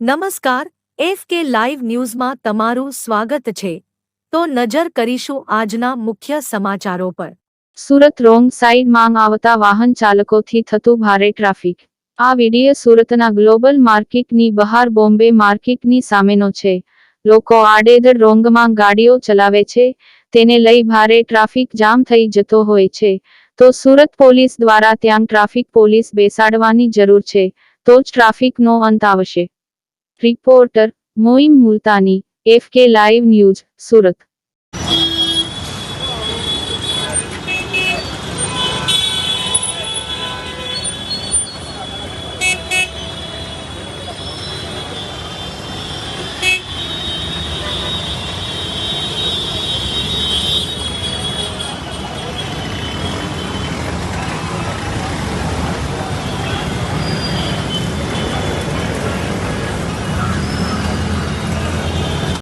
નમસ્કાર, F K live ન્યૂઝમાં તમારું સ્વાગત છે. તો નજર કરીશું આજના મુખ્ય સમાચારો પર. સુરત રોંગ સાઈડમાં આવતા વાહન ચાલકોથી થતું ભારે ટ્રાફિક. આ વીડિયો સુરતના ગ્લોબલ માર્કેટની બહાર બોમ્બે માર્કેટની સામેનો છે. લોકો આડેધડ રોંગમાં ગાડીઓ ચલાવે છે. તેને લઈ ભારે ટ્રાફિક જામ થઈ જતો હોય છે. તો સુરત પોલીસ દ્વારા ત્યાં ટ્રાફિક પોલીસ બેસાડવાની જરૂર છે. તો જ ટ્રાફિકનો અંત આવશે. Reporter Moim Multani F K live news Surat